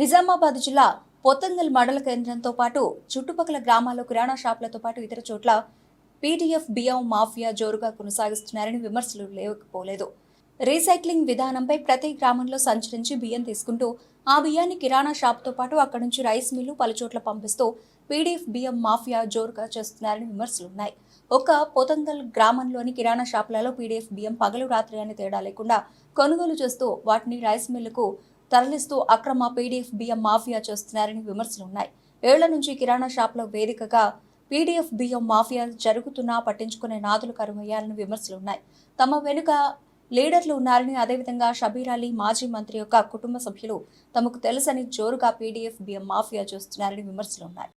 నిజామాబాద్ జిల్లా పొత్తంగల్ మండల కేంద్రంతో పాటు చుట్టుపక్కల గ్రామాల్లో కిరాణా షాపులతో పాటు ఇతర చోట్ల పీడీఎఫ్ బియ్యం మాఫియా జోరుగా కొనసాగిస్తున్నారని విమర్శలు లేకపోలేదు. రీసైక్లింగ్ విధానంపై ప్రతి గ్రామంలో సంచరించి బియ్యం తీసుకుంటూ ఆ బియ్యాన్ని కిరాణా షాప్తో పాటు అక్కడి నుంచి రైస్ మిల్లు పలుచోట్ల పంపిస్తూ పీడీఎఫ్ బియ్యం మాఫియా జోరుగా చేస్తున్నారని విమర్శలున్నాయి ఒక పొతంగల్ గ్రామంలోని కిరాణా షాపులలో పీడీఎఫ్ బియ్యం పగలు రాత్రి అని తేడా లేకుండా కొనుగోలు చేస్తూ వాటిని రైస్ మిల్లుకు తరలిస్తూ అక్రమ పీడీఎఫ్ బియ్యం మాఫియా చేస్తున్నారని విమర్శలున్నాయి ఏళ్ళ నుంచి కిరాణా షాప్లో వేదికగా పీడీఎఫ్ బియ్యం మాఫియా జరుగుతున్నా పట్టించుకునే నాదులు విమర్శలు విమర్శలున్నాయి తమ వెనుక లీడర్లు ఉన్నారని అదేవిధంగా షబీర్ అలీ మాజీ మంత్రి యొక్క కుటుంబ సభ్యులు తమకు తెలుసని జోరుగా పీడీఎఫ్ బియ్యం మాఫియా చేస్తున్నారని విమర్శలున్నాయి